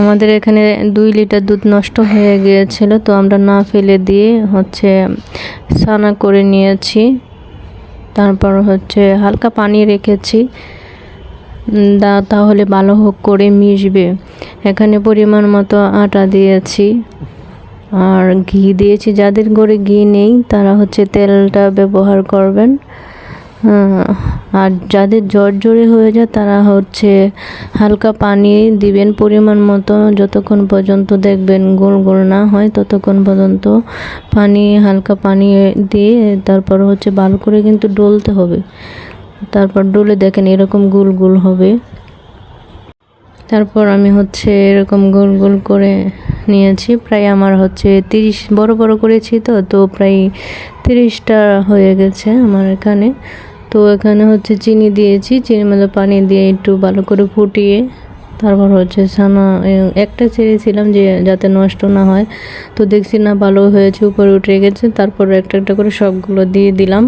আমাদের এখানে দুই লিটার দুধ নষ্ট হয়ে গিয়েছিল, তো আমরা না ফেলে দিয়ে হচ্ছে সানা করে নিয়েছি। তারপর হচ্ছে হালকা পানি রেখেছি। দা, তাহলে ভালো হোক করে মিশবে। এখানে পরিমাণ মতো আটা দিয়েছি। আর ঘি দিয়েছি। যাদের ঘরে ঘি নেই, তারা হচ্ছে তেলটা ব্যবহার করবেন। আর যাদের জ্বর জ্বরে হয়ে যায়, তারা হচ্ছে হালকা পানি দিবেন পরিমাণ মতো, যতক্ষণ পর্যন্ত দেখবেন গোল গোল না হয়, ততক্ষণ পর্যন্ত পানি, হালকা পানি দিয়ে তারপর হচ্ছে ভালো করে কিন্তু ডলতে হবে। তারপর ডলে দেখেন এরকম গোল গোল হবে। তারপর আমি হচ্ছে এরকম গোল গোল করে নিয়েছি। প্রায় আমার হচ্ছে তিরিশ, বড় বড় করেছি তো তো প্রায় তিরিশটা হয়ে গেছে আমার এখানে। তো এখানে হচ্ছে চিনি দিয়েছি চিনির মধ্যে পানি দিয়ে একটু ভালো করে ফুটিয়ে তারপর হচ্ছে এ, একটা ছেড়েছিলাম যে যাতে নষ্ট না হয়। তো দেখছি না ভালো হয়েছে উপরে উঠে গেছে তারপর একটা একটা করে সবগুলো দিয়ে দিলাম।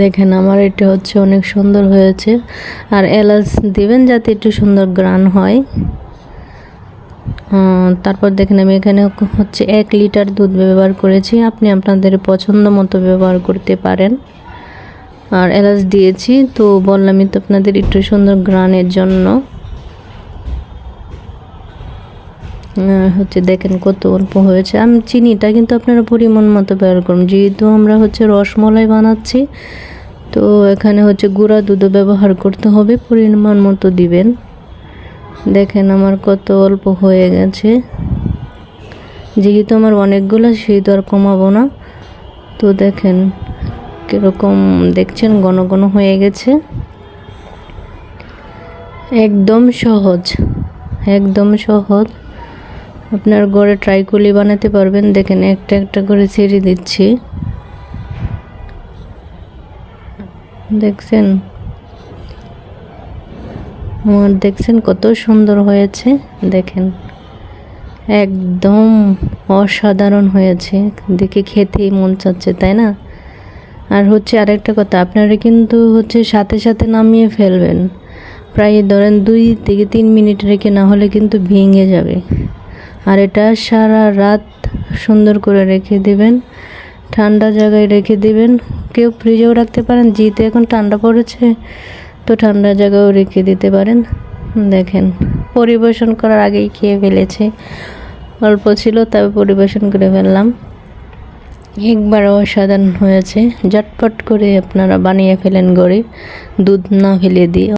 দেখেন আমার এটা হচ্ছে অনেক সুন্দর হয়েছে। আর এলাচ দিবেন যাতে একটু সুন্দর গ্রান হয়। তারপর দেখেন আমি এখানে হচ্ছে এক লিটার দুধ ব্যবহার করেছি আপনি আপনাদের পছন্দ মতো ব্যবহার করতে পারেন। আর এলাচ দিয়েছি, তো বললামই তো আপনাদের একটু সুন্দর গ্রানের জন্য। হচ্ছে দেখেন কত অল্প হয়েছে। আমি চিনিটা কিন্তু আপনারা পরিমাণ মতো ব্যবহার করুন। যেহেতু আমরা হচ্ছে রসমলাই বানাচ্ছি, তো এখানে হচ্ছে গুঁড়া দুধও ব্যবহার করতে হবে, পরিমাণ মতো দিবেন। দেখেন আমার কত অল্প হয়ে গেছে। যেহেতু আমার অনেকগুলো সেই তো আর কমাবো না। তো দেখেন কীরকম দেখছেন ঘন ঘন হয়ে গেছে। একদম সহজ একদম সহজ। আপনার ঘরে ট্রাইকুলি বানাতে পারবেন। দেখেন, একটা একটা করে ছেড়ে দিচ্ছি। দেখছেন? আমার দেখছেন কত সুন্দর হয়েছে। দেখেন, একদম অসাধারণ হয়েছে। দেখে খেতেই মন চাচ্ছে, তাই না? আর হচ্ছে আরেকটা কথা, আপনারা কিন্তু হচ্ছে সাথে সাথে নামিয়ে ফেলবেন। প্রায় ধরেন দুই থেকে তিন মিনিট রেখে না হলে কিন্তু ভেঙে যাবে। আর এটা সারা রাত সুন্দর করে রেখে দিবেন, ঠান্ডা জায়গায় রেখে দিবেন। কেউ ফ্রিজেও রাখতে পারেন, যেহেতু এখন ঠান্ডা পড়েছে, তো ঠান্ডা জায়গায়ও রেখে দিতে পারেন। দেখেন, পরিবেশন করার আগেই খেয়ে ফেলেছে। অল্প ছিল, তবে পরিবেশন করে ফেললাম। একবার অসাধারণ হয়েছে। ঝটপট করে আপনারা বানিয়ে ফেলেন গড়ে দুধ না ফেলে দিয়ে